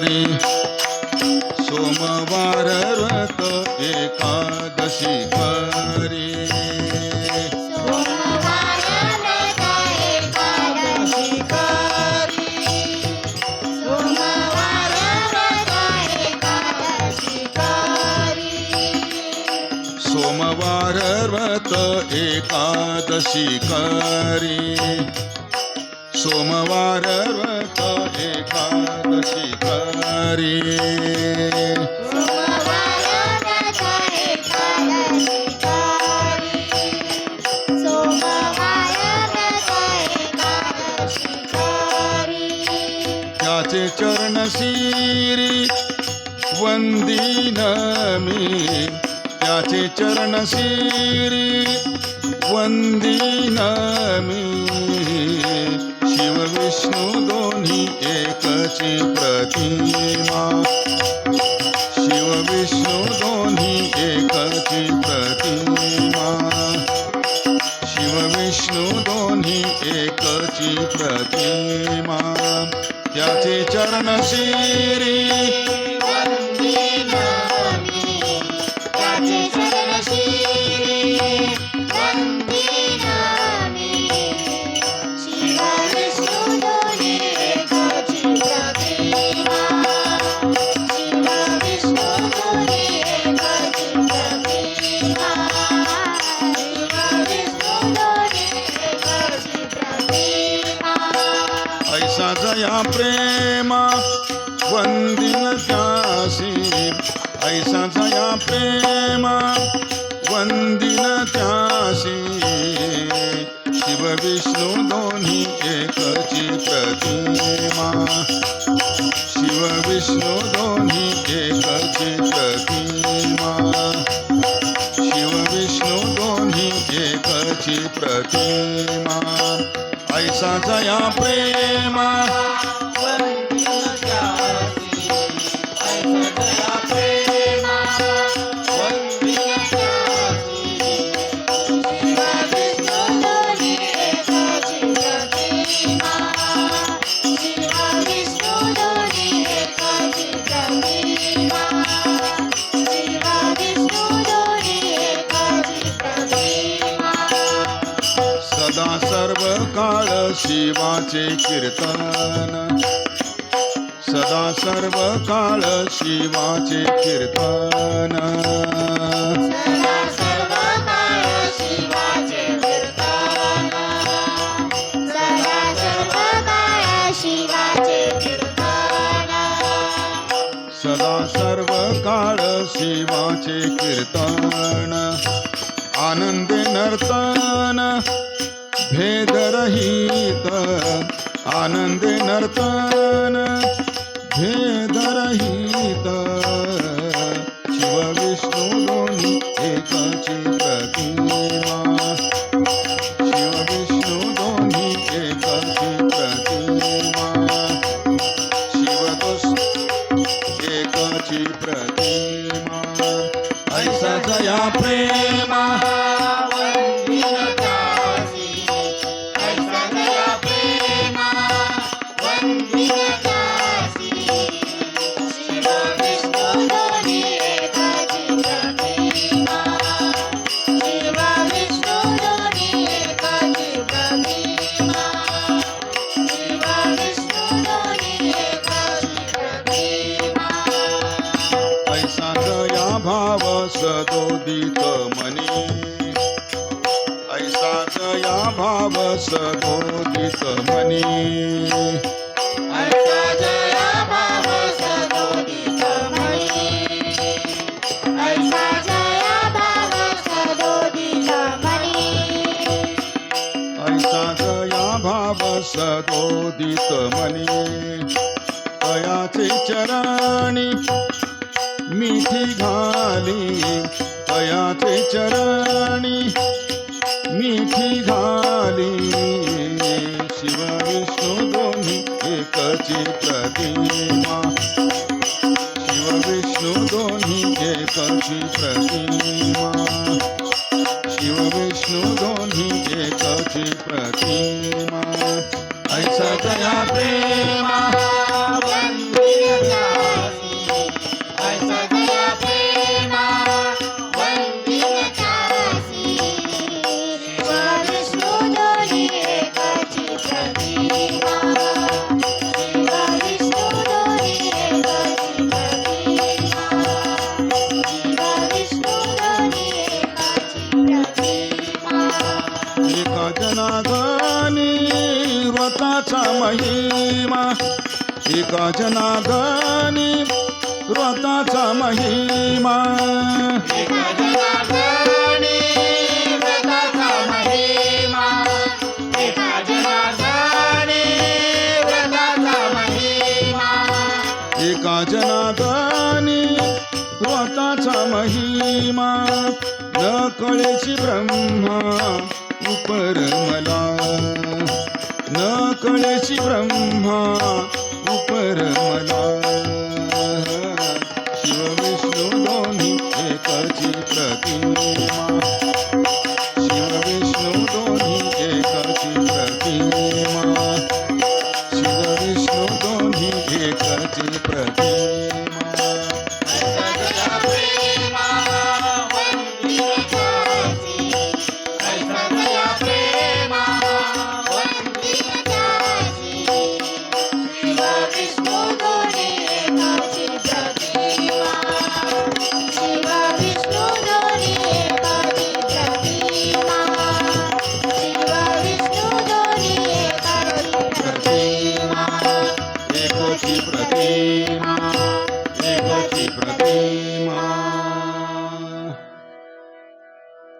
करी सोमवार व्रत एकादशी करी सोमवार व्रत एकादशी करी सोमवार व्रत एकादशी रे. त्याचे चरण शिरी वंदिन मी त्याचे चरण शिरी वंदिन मी शिव विष्णू दोन्ही एकची प्रतिमा. शिव विष्णू दोन्ही एकची प्रतिमा. शिव विष्णू दोन्ही एकची प्रतिमा. त्याचे चरण प्रेमा, वंदिल त्यासी ऐसा जया प्रेमा, वंदिल त्यासी शिव विष्णु दोन्ही एकची प्रतिमा शिव विष्णु दोन्ही एकची प्रतिमा शिव विष्णु दोन्ही एकची प्रतिमा ऐसा जया प्रेमा। शिवाचे कीर्तन. सदा सर्व काळ शिवाचे कीर्तन. सदा सर्व काळ शिवाचे कीर्तन. सदा सर्व काळ शिवाचे कीर्तन. सदा सर्व काळ शिवाचे कीर्तन. आनंदे नर्तन भेदरहित आनंदे नर्तन सदोदित मनी. ऐसा जया भाव सदोदित मनी. ऐसा भाव सदोदित मनी. चरणी मिठी घाली. तयाचे चरणी मिठी घाली. शिव विष्णू दोन्ही एकची प्रतिमा. शिव विष्णू दोन्ही एकची प्रतिमा. शिव विष्णू दोन्ही एकची प्रतिमा. ऐसा जया प्रेमा एका जनागाने व्रताचा महिमा. एका जनागाने व्रताचा महिमा. एका जनादानी व्रताचा महिमा. न कळेची ब्रह्मा. उपर मला। न कळेची ब्रह्मा उपर मला। शिव विष्णू दोन्ही एकची प्रतिमा।